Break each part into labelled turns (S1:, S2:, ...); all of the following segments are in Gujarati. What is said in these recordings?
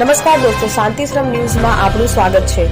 S1: નમસ્કાર દોસ્તો શાંતિશ્રમ ન્યૂઝમાં આપનું સ્વાગત છે.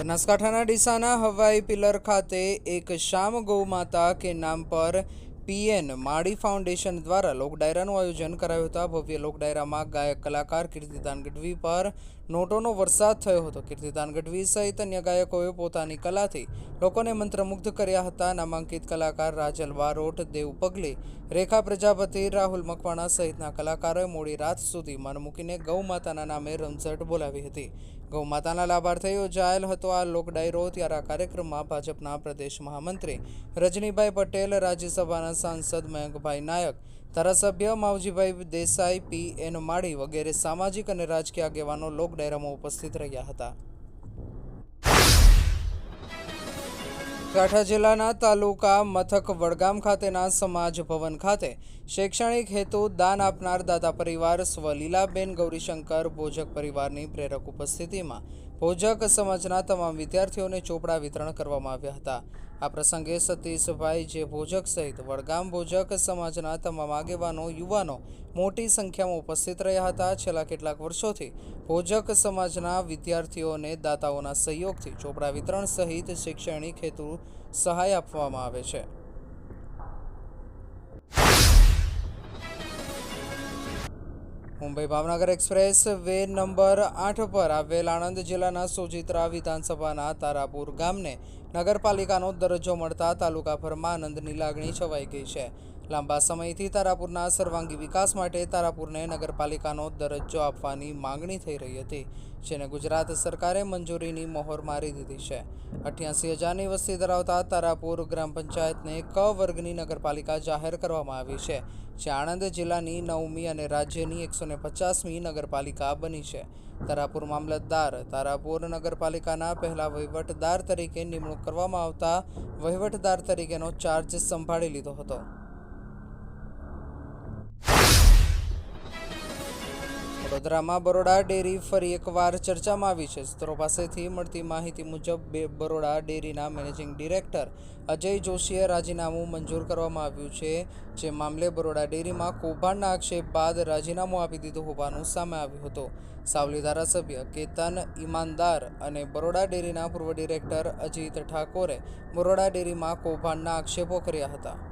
S2: બનાસકાંઠાના ડીસાના હવાઈ પિલર ખાતે એક શામ ગૌમાતા કે નામ પર પીએન માળી ફાઉન્ડેશન દ્વારા લોકડાયરાનું આયોજન કરાયું હતું. ભવ્ય લોકડાયરામાં ગાયક, કલાકાર, કીર્તિદાન ગઢવી પર નોટોનો વરસાદ થયો હતો. કીર્તિદાન ગઢવી સહિત અન્ય ગાયકોએ પોતાની કલાથી લોકોને મંત્રમુગ્ધ કર્યા હતા. નામાંકિત કલાકાર રાજલ વારોટ, દેવ પગલે, રેખા પ્રજાપતિ, રાહુલ મકવાણા સહિતના કલાકારોએ મોડી રાત સુધી મન મૂકીને ગૌ માતાના નામે રમઝટ બોલાવી હતી. ગૌ માતાના લાભાર્થે યોજાયેલ હતો. આ લોક ડાયરો ત્યારે આ કાર્યક્રમમાં ભાજપના પ્રદેશ મહામંત્રી રજનીભાઈ પટેલ, રાજ્યસભાના સાંસદ મયંકભાઈ નાયક ધારાસભ્ય માવજીભાઈ દેસાઈ, પી. એન. માળી વગેરે સામાજિક અને રાજકીય આગેવાનો લોક ડાયરામાં ઉપસ્થિત રહ્યા હતા. કાંઠા જિલ્લાના તાલુકા મથક વડગામ ખાતેના સમાજ ભવન ખાતે શૈક્ષણિક હેતુ દાન આપનાર દાતા પરિવાર સ્વલીલાબેન ગૌરીશંકર ભોજક પરિવારની પ્રેરક ઉપસ્થિતિમાં ભોજક સમાજના તમામ વિદ્યાર્થીઓને ચોપડા વિતરણ કરવામાં આવ્યા હતા. આ પ્રસંગે સતીશભાઈ જે ભોજક સહિત વડગામ ભોજક સમાજના તમામ આગેવાનો, યુવાનો મોટી સંખ્યામાં ઉપસ્થિત રહ્યા હતા. છેલ્લા કેટલાક વર્ષોથી ભોજક સમાજના વિદ્યાર્થીઓને દાતાઓના સહયોગથી ચોપડા વિતરણ સહિત શૈક્ષણિક હેતુ સહાય આપવામાં આવે છે. Mumbai Bhavnagar express way number આઠ પર આવેલ આણંદ જિલ્લાના સોજિત્રા વિધાનસભાના તારાપુર ગામને નગરપાલિકાનો દરજ્જો મળતા તાલુકાભરમાં આનંદની લાગણી છવાઈ ગઈ છે. લાંબા સમયથી તારાપુરના સર્વાંગી વિકાસ માટે તારાપુરને નગરપાલિકાનો દરજ્જો આપવાની માંગણી થઈ રહી હતી, જેને ગુજરાત સરકારે મંજૂરીની મહોર મારી દીધી છે. અઠ્યાસી હજારની વસ્તી ધરાવતા તારાપુર ગ્રામ પંચાયતને ક વર્ગની નગરપાલિકા જાહેર કરવામાં આવી છે, જે આણંદ જિલ્લાની નવમી અને રાજ્યની એકસો ને પચાસમી નગરપાલિકા બની છે. તારાપુર મામલતદાર તારાપુર નગરપાલિકાના પહેલા વહીવટદાર તરીકે નિમણૂક કરવામાં આવતા વહીવટદાર તરીકેનો ચાર્જ સંભાળી લીધો હતો. વડોદરામાં બરોડા ડેરી ફરી એકવાર ચર્ચામાં આવી છે. સૂત્રો પાસેથી મળતી માહિતી મુજબ, બે બરોડા ડેરીના મેનેજિંગ ડિરેક્ટર અજય જોશીએ રાજીનામું મંજૂર કરવામાં આવ્યું છે. જે મામલે બરોડા ડેરીમાં કૌભાંડના આક્ષેપ બાદ રાજીનામું આપી દીધું હોવાનું સામે આવ્યું હતું. સાવલી ધારાસભ્ય કેતન ઈમાનદાર અને બરોડા ડેરીના પૂર્વ ડિરેક્ટર અજીત ઠાકોરે બરોડા ડેરીમાં કૌભાંડના આક્ષેપો કર્યા હતા.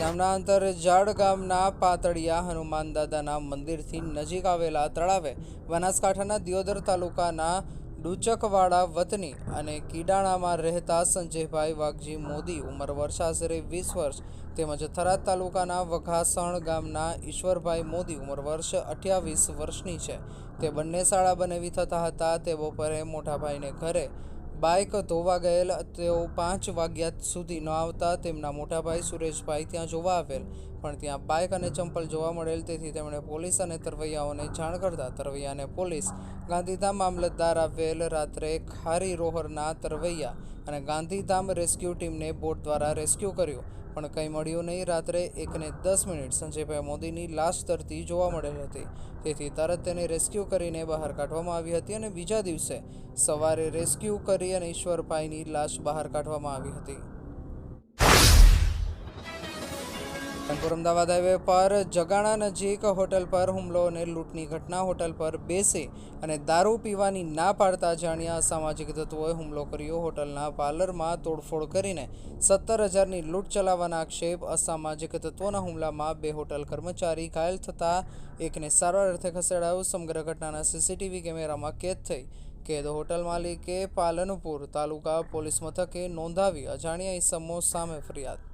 S2: ગામના અંતર જાડ ગામના પાતળિયા હનુમાન દાદાના મંદિરથી નજીક આવેલા તળાવે બનાસકાંઠાના દિયોદર તાલુકાના ડુચકવાડા વતની અને કીડાણામાં રહેતા સંજયભાઈ વાઘજી મોદી ઉંમર વર્ષ આશરે વીસ વર્ષ તેમજ થરાદ તાલુકાના વઘાસણ ગામના ઈશ્વરભાઈ મોદી ઉંમર વર્ષ અઠ્યાવીસ વર્ષની છે. તે બંને શાળા બનેવી થતા હતા. તે બપોરે મોટાભાઈને ઘરે બાઇક ધોવા ગયેલા, તેઓ પાંચ વાગ્યા સુધી ન આવતા તેમના મોટાભાઈ સુરેશભાઈ ત્યાં જોવા આવેલ. પણ ત્યાં બાઇક અને ચંપલ જોવા મળેલ, તેથી તેમણે પોલીસ અને તરવૈયાઓને જાણ કરતા તરવૈયાને પોલીસ ગાંધીધામ મામલતદાર આવેલ રાત્રે ખારી રોહરના તરવૈયા અને ગાંધીધામ રેસ્ક્યુ ટીમને બોટ દ્વારા રેસ્ક્યુ કર્યું. પણ કંઈ મળ્યું નહીં. રાત્રે એકને દસ મિનિટ સંજયભાઈ મોદીની લાશ તરતી જોવા મળેલ હતી. તેથી તરત તેને રેસ્ક્યુ કરીને બહાર કાઢવામાં આવી હતી અને બીજા દિવસે સવારે રેસ્ક્યુ કરી અને ઈશ્વરભાઈની લાશ બહાર કાઢવામાં આવી હતી. કાનપુર અમદાવાદ હાઈવે પર જગાણા નજીક હોટલ પર હુમલો અને લૂંટની ઘટના હોટલ પર બેસે અને દારૂ પીવાની ના પાડતા જાણ્યા અસામાજિક તત્વોએ હુમલો કર્યો. હોટલના પાર્લરમાં તોડફોડ કરીને સત્તર હજારની લૂંટ ચલાવવાના આક્ષેપ. અસામાજિક તત્વોના હુમલામાં બે હોટલ કર્મચારી ઘાયલ થતાં એકને સારવાર અર્થે ખસેડાયો. સમગ્ર ઘટનાના સીસીટીવી કેમેરામાં કેદ થઈ. કેદ હોટલ માલિકે પાલનપુર તાલુકા પોલીસ મથકે નોંધાવી અજાણ્યા ઇસમો સામે ફરિયાદ.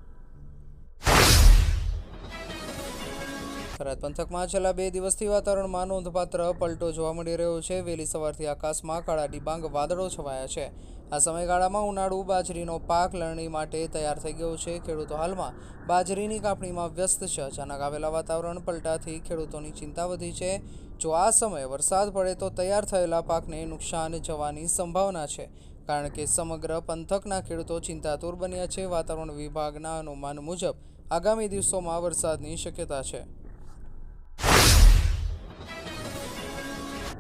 S2: થરાદ પંથકમાં છેલ્લા બે દિવસથી વાતાવરણમાં નોંધપાત્ર પલટો જોવા મળી રહ્યો છે. વહેલી સવારથી આકાશમાં કાળા ડિબાંગ વાદળો છવાયા છે. આ સમયગાળામાં ઉનાળુ બાજરીનો પાક લણણી માટે તૈયાર થઈ ગયો છે. ખેડૂતો હાલમાં બાજરીની કાપણીમાં વ્યસ્ત છે. અચાનક આવેલા વાતાવરણ પલટાથી ખેડૂતોની ચિંતા વધી છે. જો આ સમયે વરસાદ પડે તો તૈયાર થયેલા પાકને નુકસાન જવાની સંભાવના છે. કારણ કે સમગ્ર પંથકના ખેડૂતો ચિંતાતુર બન્યા છે. વાતાવરણ વિભાગના અનુમાન મુજબ આગામી દિવસોમાં વરસાદની શક્યતા છે.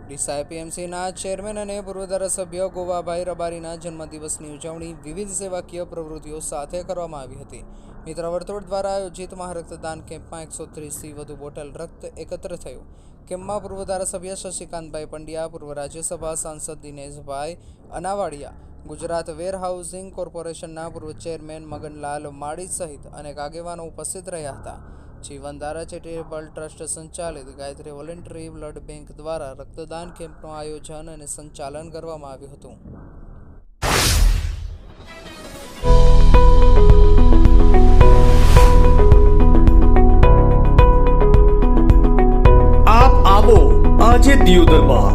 S2: ડીસા એપીએમસીના ચેરમેન અને પૂર્વ ધારાસભ્ય ગોવાભાઈ રબારીના જન્મદિવસની ઉજવણી વિવિધ સેવાકીય પ્રવૃત્તિઓ સાથે કરવામાં આવી હતી. મિત્ર વર્તુળ દ્વારા આયોજિત મહારક્તદાન કેમ્પમાં એકસો ત્રીસથી વધુ બોટલ રક્ત એકત્ર થયું. કેમ્પમાં પૂર્વ ધારાસભ્ય શશિકાંતભાઈ પંડ્યા, પૂર્વ રાજ્યસભા સાંસદ દિનેશભાઈ અનાવાડિયા, ગુજરાત વેરહાઉસિંગ કોર્પોરેશનના પૂર્વ ચેરમેન મગનલાલ માળી સહિત અનેક આગેવાનો ઉપસ્થિત રહ્યા હતા. જીવનધારા ચેરિટેબલ ટ્રસ્ટ સંચાલિત ગાયત્રી વોલેન્ટરી બ્લડ બેંક દ્વારા રક્તદાન કેમ્પનું આયોજન અને સંચાલન કરવામાં આવ્યું હતું.
S3: આપ આવો આજે દિયોદરમાં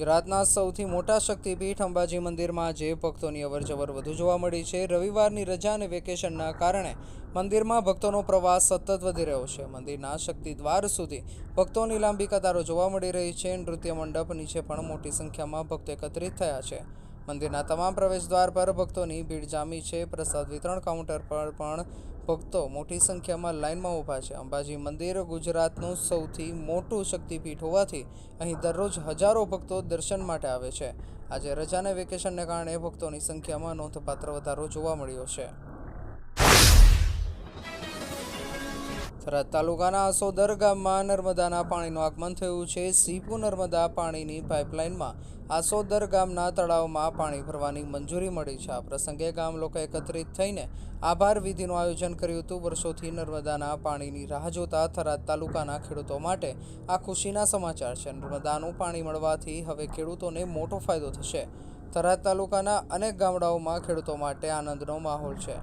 S2: ગુજરાતના સૌથી મોટા શક્તિપીઠ અંબાજી મંદિરમાં આજે ભક્તોની અવરજવર વધુ જોવા મળી છે, રવિવારની રજા અને વેકેશનના કારણે મંદિરમાં ભક્તોનો પ્રવાસ સતત વધી રહ્યો છે. મંદિરના શક્તિ દ્વાર સુધી ભક્તોની લાંબી કતારો જોવા મળી રહી છે. નૃત્ય મંડપ નીચે પણ મોટી સંખ્યામાં ભક્તો એકત્રિત થયા છે. મંદિરના તમામ પ્રવેશદ્વાર પર ભક્તોની ભીડ જામી છે. પ્રસાદ વિતરણ કાઉન્ટર પર પણ ભક્તો મોટી સંખ્યામાં લાઇનમાં ઊભા છે. અંબાજી મંદિર ગુજરાતનું સૌથી મોટું શક્તિપીઠ હોવાથી અહીં દરરોજ હજારો ભક્તો દર્શન માટે આવે છે. આજે રજાને વેકેશનને કારણે ભક્તોની સંખ્યામાં નોંધપાત્ર વધારો જોવા મળ્યો છે. થરાદ તાલુકાના આસોદર ગામમાં નર્મદાના પાણીનું આગમન થયું છે. સીપુ નર્મદા પાણીની પાઇપલાઇનમાં આસોદર ગામના તળાવમાં પાણી ભરવાની મંજૂરી મળી છે. આ પ્રસંગે ગામ લોકો એકત્રિત થઈને આભાર વિધિનું આયોજન કર્યું હતું. વર્ષોથી નર્મદાના પાણીની રાહ જોતા થરાદ તાલુકાના ખેડૂતો માટે આ ખુશીના સમાચાર છે. નર્મદાનું પાણી મળવાથી હવે ખેડૂતોને મોટો ફાયદો થશે. થરાદ તાલુકાના અનેક ગામડાઓમાં ખેડૂતો માટે આનંદનો માહોલ છે.